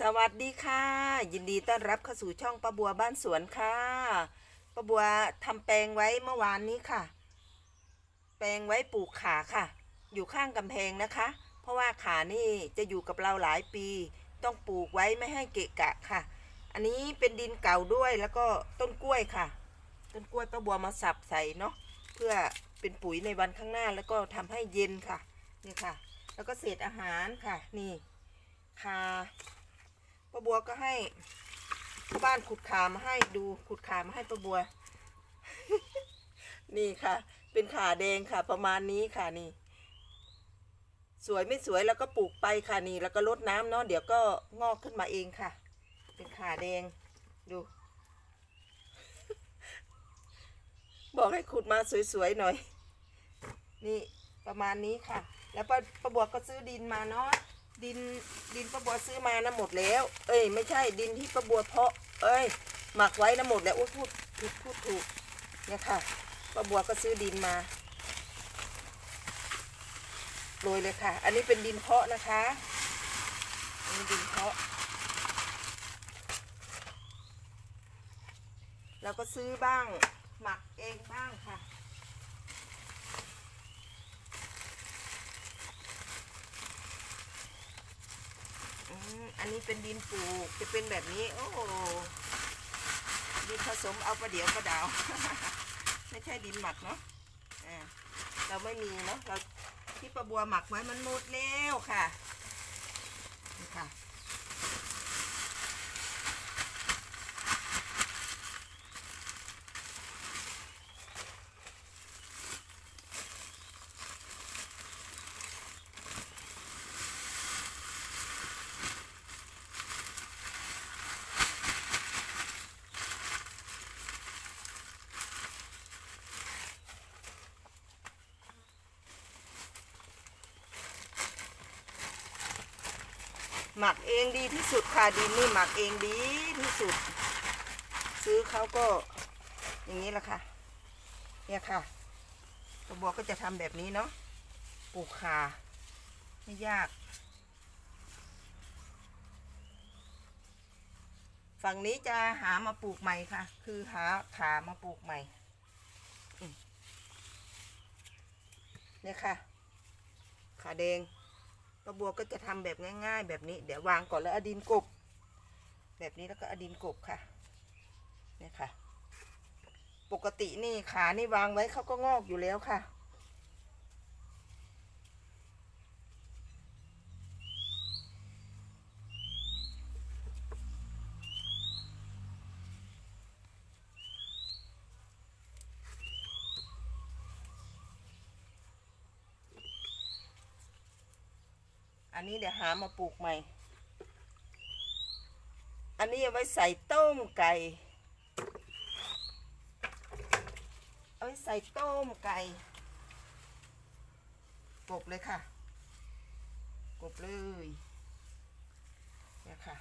สวัสดีค่ะ ยินดีต้อนรับเข้าสู่ช่องป้าบัวบ้านสวนค่ะป้าบัวทำแปลงไว้เมื่อวานนี้ค่ะ แปลงไว้ปลูกขาค่ะ อยู่ข้างกำแพงนะคะ เพราะว่าขานี่จะอยู่กับเราหลายปี ต้องปลูกไว้ไม่ให้เกะกะค่ะ อันนี้เป็นดินเก่าด้วยแล้วก็ต้นกล้วยค่ะ ต้นกล้วยป้าบัวมาสับใส่เนาะเพื่อเป็นปุ๋ยในวันข้างหน้าแล้วก็ทำให้เย็นค่ะนี่ค่ะ แล้วก็เศษอาหารค่ะ นี่คา ป้าบัวก็ให้บ้านขุดขามาให้ดูขุดขามาให้ป้าบัว นี่ค่ะ เป็นขาแดงค่ะ ประมาณนี้ค่ะนี่ สวยไม่สวยแล้วก็ปลูกไปค่ะนี่ แล้วก็ลดน้ำเนาะเดี๋ยวก็งอกขึ้นมาเองค่ะ เป็นขาแดงดู บอกให้ขุดมาสวยๆหน่อย นี่ประมาณนี้ค่ะ แล้วป้าป้าบัวก็ซื้อดินมาเนาะ ดินดินป้าบัวซื้อมานะหมดแล้ว เอ้ย ไม่ใช่ดินที่ป้าบัวเพาะ เอ้ย หมักไว้นะหมดแล้วอ้พูดผิดพูดถูกเนี่ยค่ะป้าบัวก็ซื้อดินมาโรยเลยค่ะ อันนี้เป็นดินเพาะนะคะอันนี้ดินเพาะแล้วก็ซื้อบ้างหมักเองบ้างค่ะ อืมอั นี้เป็นดินปลูกจะเป็นแบบนี้ โอ้ดินผสมเอาประเดี๋ยวประดาว ไม่ใช่ดินหมักเนาะเราไม่มีเนาะเราที่ประบัวหมักไว้มันหมดแล้วค่ะนี่ค่ะ หมักเองดีที่สุดค่ะดินนี่หมักเองดีที่สุด ซื้อเขาก็อย่างนี้แหละค่ะ เนี่ยค่ะตัวบัวก็จะทำแบบนี้เนาะปลูกขาไม่ยาก ฝั่งนี้จะหามาปลูกใหม่ค่ะ คือหาขามาปลูกใหม่เนี่ยค่ะ ขาแดง ป้าบัวก็จะทำแบบง่าย ๆ แบบนี้ เดี๋ยววางก่อนแล้วอดินกบ แบบนี้แล้วก็อดินกบค่ะเนี่ยค่ะ ปกตินี่ขานี่วางไว้เขาก็งอกอยู่แล้วค่ะ นนี้เดี๋ยวหามาปลูกใหม่ อันนี้เอาไว้ใส่ต้มไก่ เอาไว้ใส่ต้มไก่กบเลยค่ะ กบเลยเนี่ยค่ะ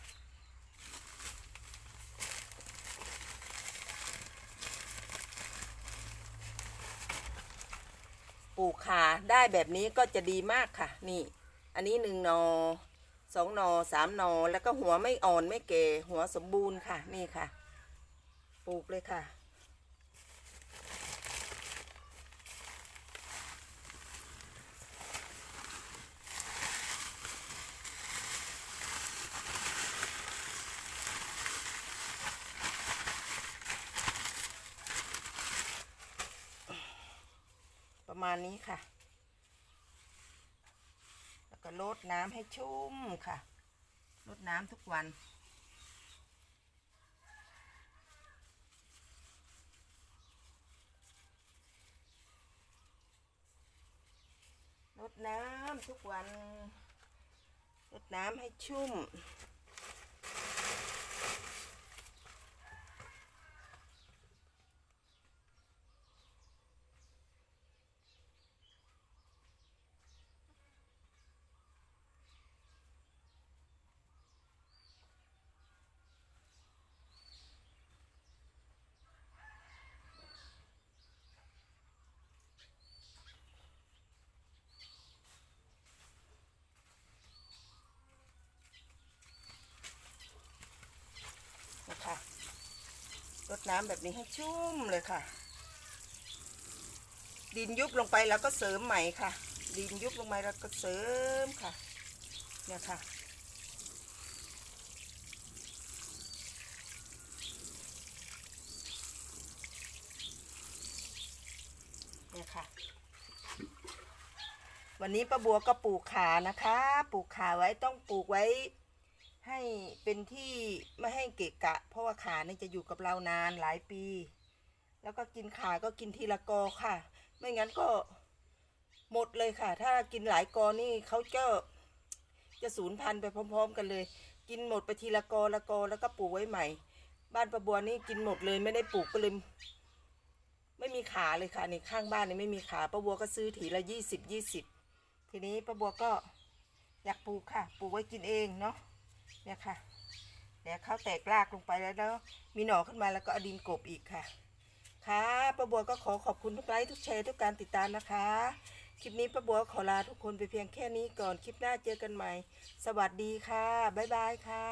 ปลูกขาได้แบบนี้ก็จะดีมากค่ะ นี่ อันนี้หนึ่งนอสองนอสามนอแล้วก็หัวไม่อ่อนไม่แก่หัวสมบูรณ์ค่ะ นี่ค่ะ ปลูกเลยค่ะ ประมาณนี้ค่ะ ก็ลดน้ำให้ชุ่มค่ะลดน้ำทุกวัน ลดน้ำทุกวัน ลดน้ำให้ชุ่ม น้ำแบบนี้ให้ชุ่มเลยค่ะ ดินยุบลงไปแล้วก็เสริมใหม่ค่ะ ดินยุบลงไปแล้วก็เสริมค่ะเนี่ยค่ะเนี่ยค่ะ วันนี้ป้าบัวก็ปลูกขานะคะ ปลูกขาไว้ต้องปลูกไว้ ให้เป็นที่ไม่ให้เกะกะ เพราะว่าขานี่จะอยู่กับเรานานหลายปี แล้วก็กินขาก็กินทีละกอค่ะ ไม่งั้นก็หมดเลยค่ะ ถ้ากินหลายกอนี่เขาจะจะสูญพันธุ์ไปพร้อม ๆ กันเลย กินหมดไปทีละกอละกอแล้วก็ปลูกไว้ใหม่ บ้านประบัวนี่กินหมดเลยไม่ได้ปลูกก็เลยไม่มีขาเลยค่ะนี่ข้างบ้านนี่ไม่มีขาป้าบัวก็ซื้อถีละยี่สิบยี่สิบทีนี้ป้าบัวก็อยากปลูกค่ะ ปลูกไว้กินเองเนาะ เนี่ยค่ะเดี๋ยวเขาแตกรากลงไปแล้วแล้วมีหน่อขึ้นมาแล้วก็อดินกบอีกค่ะ ค่ะป้าบัวก็ขอขอบคุณทุกไลค์ทุกแชร์ทุกการติดตามนะคะ คลิปนี้ป้าบัวขอลาทุกคนไปเพียงแค่นี้ก่อนคลิปหน้าเจอกันใหม่ สวัสดีค่ะบ๊ายบายค่ะ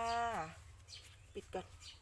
ปิดก่อน